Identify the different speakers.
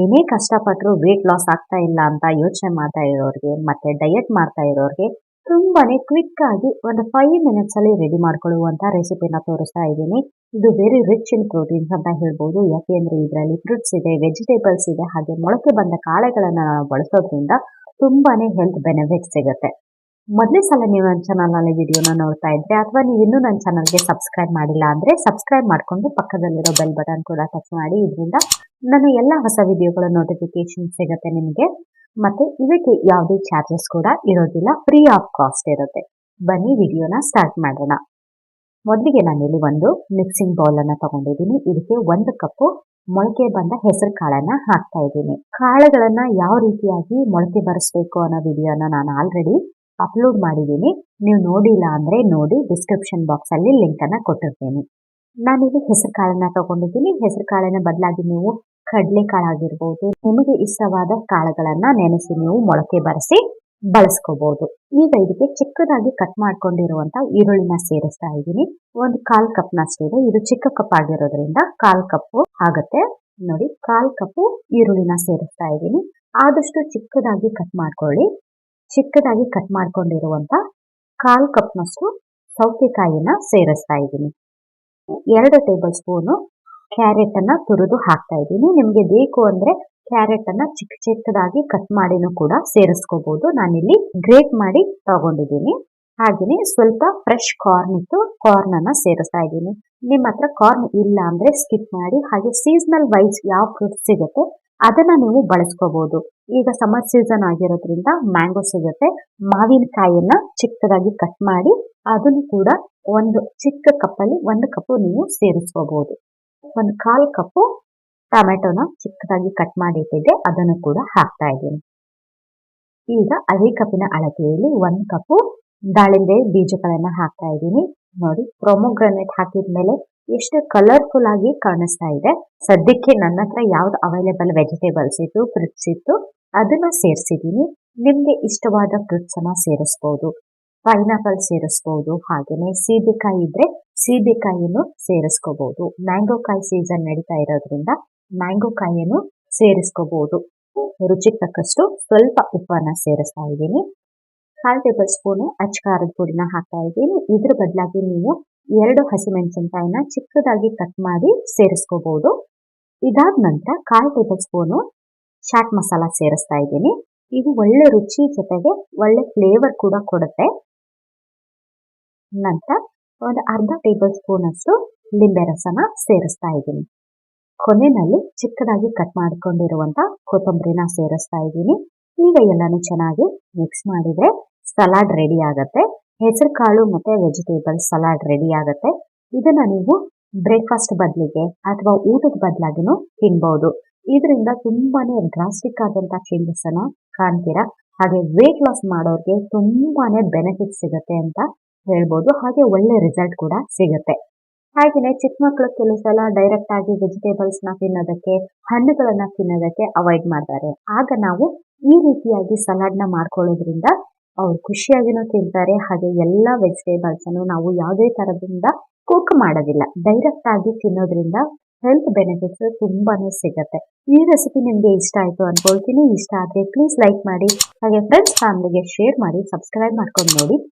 Speaker 1: ಏನೇ ಕಷ್ಟಪಟ್ಟರು weight loss ಆಗ್ತಾ ಇಲ್ಲ ಅಂತ ಯೋಚನೆ ಮಾಡ್ತಾ ಇರೋರಿಗೆ, ಮತ್ತೆ ಡಯಟ್ ಮಾಡ್ತಾ ಇರೋರಿಗೆ ತುಂಬಾನೇ ಕ್ವಿಕ್ ಆಗಿ ಒಂದು ಫೈವ್ ಮಿನಿಟ್ಸ್ ಅಲ್ಲಿ ರೆಡಿ ಮಾಡ್ಕೊಳ್ಳುವಂತ ರೆಸಿಪಿನ ತೋರಿಸ್ತಾ ಇದ್ದೀನಿ. ಇದು ವೆರಿ ರಿಚ್ ಇನ್ ಪ್ರೋಟೀನ್ಸ್ ಅಂತ ಹೇಳ್ಬೋದು. ಯಾಕೆಂದ್ರೆ ಇದರಲ್ಲಿ ಫ್ರೂಟ್ಸ್ ಇದೆ ವೆಜಿಟೇಬಲ್ಸ್ ಇದೆ, ಹಾಗೆ ಮೊಳಕೆ ಬಂದ ಕಾಳೆಗಳನ್ನ ಬಳಸೋದ್ರಿಂದ ತುಂಬಾನೇ ಹೆಲ್ತ್ ಬೆನಿಫಿಟ್ ಸಿಗುತ್ತೆ. ಮೊದಲೇ ಸಲ ನೀವು ನನ್ನ ಚಾನಲ್ನಲ್ಲಿ ವಿಡಿಯೋನ ನೋಡ್ತಾ ಇದ್ರೆ ಅಥವಾ ನೀವು ಇನ್ನೂ ನನ್ನ ಚಾನಲ್ಗೆ ಸಬ್ಸ್ಕ್ರೈಬ್ ಮಾಡಿಲ್ಲ ಅಂದ್ರೆ ಸಬ್ಸ್ಕ್ರೈಬ್ ಮಾಡ್ಕೊಂಡು ಪಕ್ಕದಲ್ಲಿರೋ ಬೆಲ್ ಬಟನ್ ಕೂಡ ಟಚ್ ಮಾಡಿ. ಇದರಿಂದ ನನ್ನ ಎಲ್ಲ ಹೊಸ ವಿಡಿಯೋಗಳ ನೋಟಿಫಿಕೇಶನ್ ಸಿಗುತ್ತೆ ನಿಮಗೆ. ಮತ್ತೆ ಇದಕ್ಕೆ ಯಾವುದೇ ಚಾರ್ಜಸ್ ಕೂಡ ಇರೋದಿಲ್ಲ. ಫ್ರೀ ಆಫ್ ಕಾಸ್ಟ್ ಇರುತ್ತೆ. ಬನ್ನಿ ವಿಡಿಯೋನ ಸ್ಟಾರ್ಟ್ ಮಾಡೋಣ. ಮೊದಲಿಗೆ ನಾನಿಲ್ಲಿ ಒಂದು ಮಿಕ್ಸಿಂಗ್ ಬೌಲ್ ಅನ್ನು ತಗೊಂಡಿದ್ದೀನಿ. ಇದಕ್ಕೆ ಒಂದು ಕಪ್ಪು ಮೊಳಕೆ ಬಂದ ಹೆಸರು ಕಾಳನ್ನ ಹಾಕ್ತಾ ಇದ್ದೀನಿ. ಕಾಳುಗಳನ್ನ ಯಾವ ರೀತಿಯಾಗಿ ಮೊಳಕೆ ಬರೆಸ್ಬೇಕು ಅನ್ನೋ ವಿಡಿಯೋನ ನಾನು ಆಲ್ರೆಡಿ ಅಪ್ಲೋಡ್ ಮಾಡಿದ್ದೀನಿ. ನೀವು ನೋಡಿಲ್ಲ ಅಂದ್ರೆ ನೋಡಿ ಡಿಸ್ಕ್ರಿಪ್ಷನ್ ಬಾಕ್ಸ್ ಅಲ್ಲಿ ಲಿಂಕ್ ಅನ್ನ ಕೊಟ್ಟಿರ್ತೀನಿ. ನಾನಿಲ್ಲಿ ಹೆಸರು ಕಾಳನ್ನ ತಗೊಂಡಿದ್ದೀನಿ. ಹೆಸರು ಕಾಳನ್ನ ಬದಲಾಗಿ ನೀವು ಕಡಲೆ ಕಾಳಾಗಿರ್ಬೋದು ನಿಮಗೆ ಇಷ್ಟವಾದ ಕಾಳುಗಳನ್ನ ನೆನೆಸಿ ನೀವು ಮೊಳಕೆ ಬರೆಸಿ ಬಳಸ್ಕೋಬಹುದು ಈಗ ಇದಕ್ಕೆ ಚಿಕ್ಕದಾಗಿ ಕಟ್ ಮಾಡ್ಕೊಂಡಿರುವಂತ ಈರುಳ್ಳಿನ ಸೇರಿಸ್ತಾ ಇದ್ದೀನಿ. ಒಂದು ಕಾಲ್ ಕಪ್ ನಷ್ಟಿದೆ ಇದು ಚಿಕ್ಕ ಕಪ್ ಆಗಿರೋದ್ರಿಂದ ಕಾಲ್ ಕಪ್ ಆಗತ್ತೆ. ನೋಡಿ, ಕಾಲ್ ಕಪ್ ಈರುಳ್ಳಿನ ಸೇರಿಸ್ತಾ ಇದ್ದೀನಿ. ಆದಷ್ಟು ಚಿಕ್ಕದಾಗಿ ಕಟ್ ಮಾಡ್ಕೊಳ್ಳಿ. ಚಿಕ್ಕದಾಗಿ ಕಟ್ ಮಾಡ್ಕೊಂಡಿರುವಂತ ಕಾಲ್ ಕಪ್ನಷ್ಟು ಸೌತೆಕಾಯಿನ ಸೇರಿಸ್ತಾ ಇದ್ದೀನಿ. ಎರಡು ಟೇಬಲ್ ಸ್ಪೂನು ಕ್ಯಾರೆಟ್ ಅನ್ನ ತುರಿದು ಹಾಕ್ತಾ ಇದ್ದೀನಿ. ನಿಮ್ಗೆ ಬೇಕು ಅಂದ್ರೆ ಕ್ಯಾರೆಟ್ ಅನ್ನ ಚಿಕ್ಕ ಚಿಕ್ಕದಾಗಿ ಕಟ್ ಮಾಡಿನೂ ಕೂಡ ಸೇರಿಸ್ಕೋಬಹುದು ನಾನಿಲ್ಲಿ ಗ್ರೇಟ್ ಮಾಡಿ ತಗೊಂಡಿದ್ದೀನಿ. ಹಾಗೆಯೇ ಸ್ವಲ್ಪ ಫ್ರೆಶ್ ಕಾರ್ನ್ ಇತ್ತು ಕಾರ್ನ್ ಅನ್ನ ಸೇರಿಸ್ತಾ ಇದ್ದೀನಿ. ನಿಮ್ಮ ಹತ್ರ ಕಾರ್ನ್ ಇಲ್ಲ ಅಂದ್ರೆ ಸ್ಕಿಪ್ ಮಾಡಿ, ಹಾಗೆ ಸೀಸನಲ್ ವೈಸ್ ಯಾವ ಫ್ರೂಟ್ ಸಿಗುತ್ತೆ ಅದನ್ನ ನೀವು ಬಳಸ್ಕೋಬಹುದು ಈಗ ಸಮರ್ ಸೀಸನ್ ಆಗಿರೋದ್ರಿಂದ ಮ್ಯಾಂಗೋ ಸಿಗುತ್ತೆ. ಮಾವಿನಕಾಯಿಯನ್ನ ಚಿಕ್ಕದಾಗಿ ಕಟ್ ಮಾಡಿ, ಅದನ್ನು ಕೂಡ ಒಂದು ಚಿಕ್ಕ ಕಪ್ಪಲ್ಲಿ ಒಂದು ಕಪ್ಪು ನೀವು ಸೇರಿಸ್ಕೋಬಹುದು ಒಂದು ಕಾಲ್ ಕಪ್ಪು ಟೊಮೆಟೊನ ಚಿಕ್ಕದಾಗಿ ಕಟ್ ಮಾಡಿ ಇಟ್ಟಿದ್ದೆ, ಅದನ್ನು ಕೂಡ ಹಾಕ್ತಾ ಇದ್ದೀನಿ. ಈಗ ಅದೇ ಕಪ್ಪಿನ ಅಳತೆಯಲ್ಲಿ ಒಂದು ಕಪ್ಪು ದಾಳಿಂಬೆ ಬೀಜಗಳನ್ನ ಹಾಕ್ತಾ ಇದ್ದೀನಿ. ನೋಡಿ ಪ್ರೊಮೋಗ್ರನೇಟ್ ಹಾಕಿದ್ಮೇಲೆ ಎಷ್ಟು ಕಲರ್ಫುಲ್ ಆಗಿ ಕಾಣಿಸ್ತಾ ಇದೆ. ಸದ್ಯಕ್ಕೆ ನನ್ನ ಹತ್ರ ಯಾವ್ದು ಅವೈಲೇಬಲ್ ವೆಜಿಟೇಬಲ್ಸ್ ಇತ್ತು ಫ್ರೂಟ್ಸ್ ಇತ್ತು, ಅದನ್ನ ಸೇರಿಸಿದ್ದೀನಿ. ನಿಮಗೆ ಇಷ್ಟವಾದ ಫ್ರೂಟ್ಸ್ ಅನ್ನ ಸೇರಿಸಬಹುದು ಪೈನಾಪಲ್ ಸೇರಿಸಬಹುದು ಹಾಗೇನೆ ಸೀಬೆಕಾಯಿ ಇದ್ರೆ ಸೀಬೆಕಾಯಿಯನ್ನು ಸೇರಿಸ್ಕೋಬಹುದು ಮ್ಯಾಂಗೋ ಕಾಯಿ ಸೀಸನ್ ನಡೀತಾ ಇರೋದ್ರಿಂದ ಮ್ಯಾಂಗೋ ಕಾಯಿಯನ್ನು ಸೇರಿಸ್ಕೋಬಹುದು ರುಚಿಗೆ ತಕ್ಕಷ್ಟು ಸ್ವಲ್ಪ ಉಪ್ಪನ್ನ ಸೇರಿಸ್ತಾ ಇದ್ದೀನಿ. ಕಾಲ್ ಟೇಬಲ್ ಸ್ಪೂನ್ ಅಚ್ಕಾರದ ಪುಡಿನ ಹಾಕ್ತಾ ಇದ್ದೀನಿ. ಇದ್ರ ಬದಲಾಗಿ ನೀವು ಎರಡು ಹಸಿಮೆಣಸಿನಕಾಯಿನ ಚಿಕ್ಕದಾಗಿ ಕಟ್ ಮಾಡಿ ಸೇರಿಸ್ಕೋಬಹುದು ಇದಾದ ನಂತರ ಕಾಲ್ ಟೇಬಲ್ ಸ್ಪೂನು ಚಾಟ್ ಮಸಾಲ ಸೇರಿಸ್ತಾ ಇದ್ದೀನಿ. ಇದು ಒಳ್ಳೆ ರುಚಿ ಜೊತೆಗೆ ಒಳ್ಳೆ ಫ್ಲೇವರ್ ಕೂಡ ಕೊಡುತ್ತೆ. ನಂತರ ಒಂದು ಅರ್ಧ ಟೇಬಲ್ ಸ್ಪೂನ್ ಅಷ್ಟು ಲಿಂಬೆ ರಸನ ಸೇರಿಸ್ತಾ ಇದ್ದೀನಿ. ಕೊನೆಯಲ್ಲಿ ಚಿಕ್ಕದಾಗಿ ಕಟ್ ಮಾಡಿಕೊಂಡಿರುವಂತ ಕೊತ್ತಂಬರಿನ ಸೇರಿಸ್ತಾ ಇದ್ದೀನಿ. ಈಗ ಎಲ್ಲಾನು ಚೆನ್ನಾಗಿ ಮಿಕ್ಸ್ ಮಾಡಿದ್ರೆ ಸಲಾಡ್ ರೆಡಿ ಆಗುತ್ತೆ. ಹೆಸರು ಕಾಳು ಮತ್ತೆ ವೆಜಿಟೇಬಲ್ ಸಲಾಡ್ ರೆಡಿ ಆಗುತ್ತೆ. ಇದನ್ನ ನೀವು ಬ್ರೇಕ್ಫಾಸ್ಟ್ ಬದಲಿಗೆ ಅಥವಾ ಊಟದ ಬದಲಾಗಿನೂ ತಿನ್ಬಹುದು ಇದರಿಂದ ತುಂಬಾನೇ ಡ್ರಾಸ್ಟಿಕ್ ಆದಂತ ಚೇಂಜಸ್ ಅನ್ನ ಕಾಣ್ತೀರಾ? ಹಾಗೆ ವೇಟ್ ಲಾಸ್ ಮಾಡೋರಿಗೆ ತುಂಬಾನೇ ಬೆನಿಫಿಟ್ ಸಿಗುತ್ತೆ ಅಂತ ಹೇಳ್ಬೋದು. ಹಾಗೆ ಒಳ್ಳೆ ರಿಸಲ್ಟ್ ಕೂಡ ಸಿಗುತ್ತೆ. ಹಾಗೆಯೇ ಚಿಕ್ಕ ಮಕ್ಕಳು ಕೆಲವು ಸಲ ಡೈರೆಕ್ಟ್ ಆಗಿ ವೆಜಿಟೇಬಲ್ಸ್ನ ತಿನ್ನೋದಕ್ಕೆ, ಹಣ್ಣುಗಳನ್ನ ತಿನ್ನೋದಕ್ಕೆ ಅವಾಯ್ಡ್ ಮಾಡ್ತಾರೆ. ಆಗ ನಾವು ಈ ರೀತಿಯಾಗಿ ಸಲಾಡ್ನ ಮಾಡ್ಕೊಳ್ಳೋದ್ರಿಂದ ಅವ್ರು ಖುಷಿಯಾಗಿನೂ ತಿಂತಾರೆ. ಹಾಗೆ ಎಲ್ಲ ವೆಜಿಟೇಬಲ್ಸ್ ಅನ್ನು ನಾವು ಯಾವುದೇ ತರದಿಂದ ಕುಕ್ ಮಾಡೋದಿಲ್ಲ. ಡೈರೆಕ್ಟ್ ಆಗಿ ತಿನ್ನೋದ್ರಿಂದ ಹೆಲ್ತ್ ಬೆನಿಫಿಟ್ಸ್ ತುಂಬಾನೇ ಸಿಗುತ್ತೆ. ಈ ರೆಸಿಪಿ ನಿಮಗೆ ಇಷ್ಟ ಆಯ್ತು ಅನ್ಕೊಳ್ತೀನಿ. ಇಷ್ಟ ಆದ್ರೆ ಪ್ಲೀಸ್ ಲೈಕ್ ಮಾಡಿ, ಹಾಗೆ ಫ್ರೆಂಡ್ಸ್ ಫ್ಯಾಮಿಲಿಗೆ ಶೇರ್ ಮಾಡಿ ಸಬ್ಸ್ಕ್ರೈಬ್ ಮಾಡ್ಕೊಂಡು ನೋಡಿ.